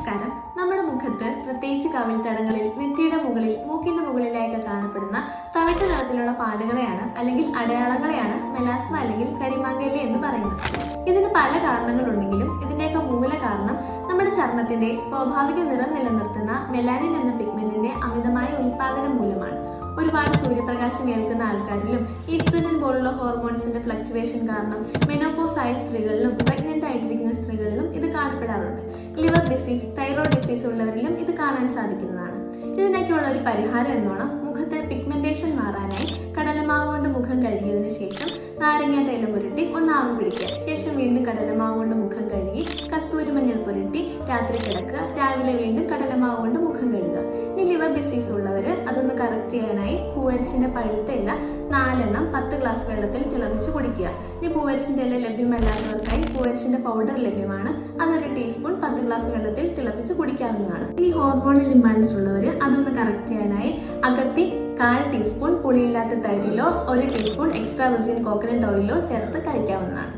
നമസ്കാരം. നമ്മുടെ മുഖത്ത് പ്രത്യേകിച്ച് കവിൾത്തടങ്ങളിൽ നെറ്റിയുടെ മുകളിൽ മൂക്കിന്റെ മുകളിലായിട്ട് കാണപ്പെടുന്ന തവിട്ട് നിറത്തിലുള്ള പാടുകളെയാണ് അല്ലെങ്കിൽ അടയാളങ്ങളെയാണ് മെലാസ്മ അല്ലെങ്കിൽ കരിമാങ്കേലി എന്ന് പറയുന്നത്. ഇതിന് പല കാരണങ്ങളുണ്ടെങ്കിലും ഇതിന്റെയൊക്കെ മൂല കാരണം നമ്മുടെ ചർമ്മത്തിന്റെ സ്വാഭാവിക നിറം നിലനിർത്തുന്ന മെലാനിൻ എന്ന പിഗ്മെന്റിന്റെ അമിതമായ ഉൽപാദനം മൂലമാണ്. ഒരുപാട് സൂര്യപ്രകാശം ഏൽക്കുന്ന ആൾക്കാരിലും ഈസ്ട്രജൻ പോലുള്ള ഹോർമോൺസിന്റെ ഫ്ലക്ച്വേഷൻ കാരണം മെനോപോസ് ആയ സ്ത്രീകളിലും ലിവർ ഡിസീസ് തൈറോയ്ഡ് ഡിസീസ് ഉള്ളവരിലും ഇത് കാണാൻ സാധിക്കുന്നതാണ്. ഇതിനൊക്കെയുള്ള ഒരു പരിഹാരം എന്നോണം മുഖത്തെ പിഗ്മെന്റേഷൻ മാറാനായി കടലമാവ് കൊണ്ട് മുഖം കഴുകിയതിന് ശേഷം നാരങ്ങ തൈലം പുരട്ടി ഒന്ന് ആവി പിടിക്കുക. ശേഷം വീണ്ടും കടലമാവ് കൊണ്ട് മുഖം കഴുകി കസ്തൂരി മഞ്ഞൾ പുരട്ടി രാത്രി കിടക്കുക. രാവിലെ വീണ്ടും കടലമാവ് കൊണ്ട് മുഖം കഴുകുക. ഇനി ലിവർ ഡിസീസ് ഉള്ളവർ അതൊന്ന് കറക്റ്റ് ചെയ്യാനായി പൂവരിശിന്റെ പഴുത്ത ഇല നാലെണ്ണം പത്ത് ഗ്ലാസ് വെള്ളത്തിൽ തിളപ്പിച്ച് കുടിക്കുക. ഇനി പൂവരിശിന്റെ ഇല ലഭ്യമല്ലാത്തവർക്കായി പൂവരിശിന്റെ പൗഡർ ലഭ്യമാണ്. അതൊരു ടീസ്പൂൺ പത്ത് ഗ്ലാസ് വെള്ളത്തിൽ തിളപ്പിച്ച് കുടിക്കാവുന്നതാണ്. ഇനി ഹോർമോണൽ ഇംബാലൻസ് ഉള്ളവര് അതൊന്ന് കറക്റ്റ് ചെയ്യാനായി അകത്തി കാൽ ടീസ്പൂൺ പുളിയില്ലാത്ത തൈരിലോ ഒരു ടീസ്പൂൺ എക്സ്ട്രാ വെർജിൻ കോക്കനട്ട് ഓയിലോ ചേർത്ത് കഴിക്കാവുന്നതാണ്.